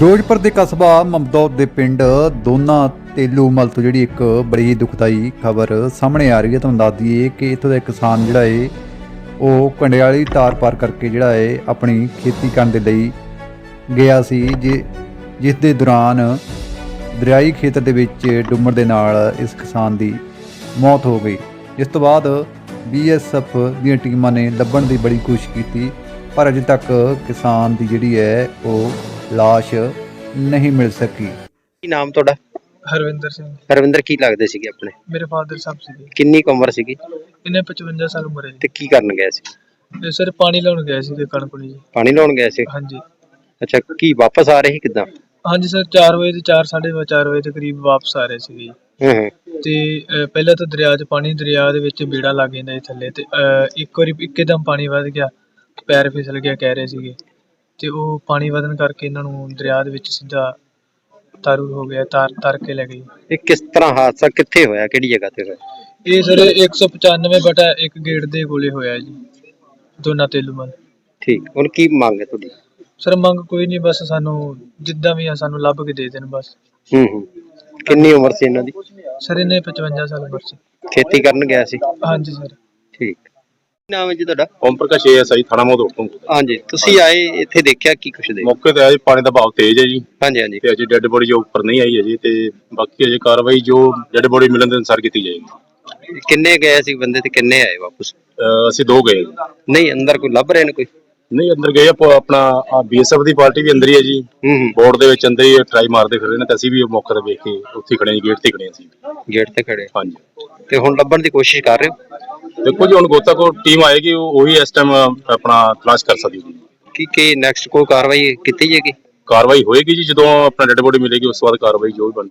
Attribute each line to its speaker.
Speaker 1: ਫਿਰੋਜ਼ਪੁਰ ਦੇ ਕਸਬਾ ਮਮਦੌਦ ਦੇ ਪਿੰਡ ਦੋਨਾ ਤੇਲੂਮਲ ਤੋਂ ਜਿਹੜੀ ਇੱਕ ਬੜੀ ਦੁਖਦਾਈ ਖਬਰ ਸਾਹਮਣੇ ਆ ਰਹੀ ਹੈ। ਤੁਹਾਨੂੰ ਦੱਸ ਦਈਏ ਕਿ ਇੱਥੋਂ ਦਾ ਕਿਸਾਨ ਜਿਹੜਾ ਏ, ਉਹ ਕੰਡਿਆਲੀ ਤਾਰ ਪਾਰ ਕਰਕੇ ਜਿਹੜਾ ਏ, ਆਪਣੀ ਖੇਤੀ ਕਰਨ ਦੇ ਲਈ ਗਿਆ ਸੀ, ਜੇ, ਜਿਸ ਦੇ ਦੌਰਾਨ ਦਰਿਆਈ ਖੇਤਰ ਦੇ ਵਿੱਚ ਡੁੱਬਣ ਦੇ ਨਾਲ ਇਸ ਕਿਸਾਨ ਦੀ ਮੌਤ ਹੋ ਗਈ। ਜਿਸ ਤੋਂ ਬਾਅਦ ਬੀਐਸਐਫ ਦੀਆਂ ਟੀਮਾਂ ਨੇ ਲੱਭਣ ਦੀ ਬੜੀ ਕੋਸ਼ਿਸ਼ ਕੀਤੀ, ਪਰ ਅਜੇ ਤੱਕ ਕਿਸਾਨ ਦੀ ਜਿਹੜੀ ਹੈ, ਉਹ ਲਾਸ਼ ਨਹੀਂ ਮਿਲ ਸਕੀ।
Speaker 2: ਕੀ ਨਾਮ ਤੁਹਾਡਾ?
Speaker 3: ਹਰਵਿੰਦਰ ਸਿੰਘ।
Speaker 2: ਰਵਿੰਦਰ ਕੀ ਲੱਗਦੇ ਸੀਗੇ ਆਪਣੇ?
Speaker 3: ਮੇਰੇ ਫਾਦਰ ਸਾਹਿਬ ਸੀਗੇ।
Speaker 2: ਕਿੰਨੀ ਕੁ ਉਮਰ ਸੀਗੀ?
Speaker 3: ਇਹਨੇ 55 ਸਾਲ ਉਮਰ ਹੈ
Speaker 2: ਤੇ ਕੀ ਕਰਨ ਗਏ ਸੀ?
Speaker 3: ਜੀ ਸਰ ਪਾਣੀ ਲਾਉਣ ਗਏ ਸੀ ਕਣਕ ਨੂੰ ਜੀ।
Speaker 2: ਪਾਣੀ ਲਾਉਣ ਗਏ ਸੀ?
Speaker 3: ਹਾਂਜੀ।
Speaker 2: ਅੱਛਾ ਕੀ ਵਾਪਸ ਆ ਰਹੇ ਸੀ ਕਿਦਾਂ?
Speaker 3: ਹਾਂਜੀ ਸਰ 4 ਵਜੇ ਤੇ 4 4:30 ਵਜੇ ਦੇ ਕਰੀਬ ਵਾਪਸ ਆ ਰਹੇ ਸੀਗੇ ਜੀ।
Speaker 2: ਹੂੰ ਹੂੰ।
Speaker 3: ਤੇ ਅਹ, ਪਹਿਲਾਂ ਤਾਂ ਦਰਿਆ 'ਚ ਪਾਣੀ ਦਰਿਆ ਦੇ ਵਿੱਚ ਬੇੜਾ ਲੱਗ ਜਾਂਦਾ ਜੀ ਥੱਲੇ ਤੇ ਅਹ, ਇੱਕ ਵਾਰੀ ਇੱਕਦਮ ਪਾਣੀ ਵੱਧ ਗਿਆ ਪੈਰ ਫਿਸਲ ਗਿਆ ਕਹਿ ਰਹੇ ਸੀਗੇ। ਤੇ ਉਹ ਪਾਣੀ ਵਧਣ ਕਰਕੇ ਇਹਨਾਂ ਨੂੰ ਦਰਿਆ ਦੇ ਵਿੱਚ ਸਿੱਧਾ ਤਾਰੂ ਹੋ ਗਿਆ ਤਾਰ ਤਰ ਕੇ ਲੈ ਗਈ
Speaker 2: ਇਹ ਕਿਸ ਤਰ੍ਹਾਂ ਹਾਦਸਾ ਕਿੱਥੇ ਹੋਇਆ ਕਿਹੜੀ ਜਗ੍ਹਾ ਤੇ ਹੋਇਆ?
Speaker 3: ਇਹ ਸਰ 195 ਬਟਾ ਇੱਕ ਗੇਟ ਦੇ ਕੋਲੇ ਹੋਇਆ ਜੀ ਦੋਨਾ ਤੇਲੂਮਲ
Speaker 2: ਠੀਕ ਹੁਣ ਕੀ ਮੰਗ ਹੈ ਤੁਹਾਡੀ?
Speaker 3: ਸਰ ਮੰਗ ਕੋਈ ਨਹੀਂ ਬਸ ਸਾਨੂੰ ਜਿੱਦਾਂ ਵੀ ਆ ਸਾਨੂੰ ਲੱਭ ਕੇ ਦੇ ਦੇਣ ਬਸ।
Speaker 2: ਹੂੰ ਹੂੰ। ਕਿੰਨੀ ਉਮਰ ਸੀ ਇਹਨਾਂ ਦੀ?
Speaker 3: ਸਰ ਇਹਨੇ 55 ਸਾਲ ਉਮਰ ਸੀ।
Speaker 2: ਖੇਤੀ ਕਰਨ ਗਿਆ ਸੀ?
Speaker 3: ਹਾਂਜੀ ਸਰ।
Speaker 2: ਠੀਕ। ਨਾਮ ਹੈ ਜੀ ਤੁਹਾਡਾ?
Speaker 4: ਓਮ ਪ੍ਰਕਾਸ਼ ਏਐਸਆਈ ਥਾਣਾ ਮੋਦੋੜ ਤੋਂ।
Speaker 2: ਹਾਂਜੀ ਤੁਸੀਂ ਆਏ ਇੱਥੇ ਦੇਖਿਆ ਕੀ ਕੁਛ ਦੇ
Speaker 4: ਮੌਕੇ ਤੇ ਆਏ ਪਾਣੀ ਦਾ ਬਹਾਅ ਤੇਜ਼ ਹੈ ਜੀ।
Speaker 2: ਹਾਂਜੀ ਹਾਂਜੀ।
Speaker 4: ਤੇ ਅਜੇ ਡੈੱਡ ਬੋਡੀ ਜੋ ਉੱਪਰ ਨਹੀਂ ਆਈ ਅਜੇ ਤੇ ਬਾਕੀ ਅਜੇ ਕਾਰਵਾਈ ਜੋ ਡੈੱਡ ਬੋਡੀ ਮਿਲਣ ਦੇ ਅਨੁਸਾਰ ਕੀਤੀ ਜਾਏਗੀ।
Speaker 2: ਕਿੰਨੇ ਗਏ ਸੀ ਬੰਦੇ ਤੇ ਕਿੰਨੇ ਆਏ ਵਾਪਸ?
Speaker 4: ਅਹ ਅਸੀਂ ਦੋ ਗਏ ਜੀ।
Speaker 2: ਨਹੀਂ ਅੰਦਰ ਕੋਈ ਲੱਭ ਰਹੇ ਨੇ ਕੋਈ?
Speaker 4: ਨਹੀਂ ਅੰਦਰ ਗਏ ਆਪਾਂ ਆਪਣਾ ਬੀਐਸਐਫ ਦੀ ਪਾਰਟੀ ਵੀ ਅੰਦਰ ਹੀ ਹੈ ਜੀ।
Speaker 2: ਹੂੰ ਹੂੰ।
Speaker 4: ਬੋਰਡ ਦੇ ਵਿੱਚ ਅੰਦਰ ਹੀ ਟਰਾਈ ਮਾਰਦੇ ਫਿਰ ਰਹੇ ਨੇ ਤੇ ਅਸੀਂ ਵੀ ਮੌਕੇ ਤੇ ਵੇਖ ਕੇ ਉੱਥੇ ਹੀ ਖੜੇ ਹਾਂ ਗੇਟ ਤੇ ਹੀ ਖੜੇ ਹਾਂ ਅਸੀਂ।
Speaker 2: ਗੇਟ ਤੇ ਖੜੇ।
Speaker 4: ਹਾਂਜੀ।
Speaker 2: ਤੇ ਹੁਣ ਲੱਭਣ ਦੀ ਕੋਸ਼ਿਸ਼ ਕਰ ਰਹੇ ਹੋ?
Speaker 4: ਦੇਖੋ ਜੀ ਹੁਣ ਗੋਤਾ ਕੋ ਟੀਮ ਆਏਗੀ ਉਹ ਉਹੀ ਇਸ ਟਾਈਮ ਆਪਣਾ ਤਲਾਸ਼ ਕਰ ਸਕਦੀ ਹੈ।
Speaker 2: ਕੀ ਕੀ ਨੈਕਸਟ ਕੋਈ ਕਾਰਵਾਈ ਕੀਤੀ ਜਾਏਗੀ?
Speaker 4: ਕਾਰਵਾਈ ਹੋਏਗੀ ਜੀ ਜਦੋਂ ਆਪਣਾ ਡੈੱਡ ਬੋਡੀ ਮਿਲੇਗੀ ਉਸ ਤੋਂ ਬਾਅਦ ਕਾਰਵਾਈ ਜੋ ਵੀ ਬਣ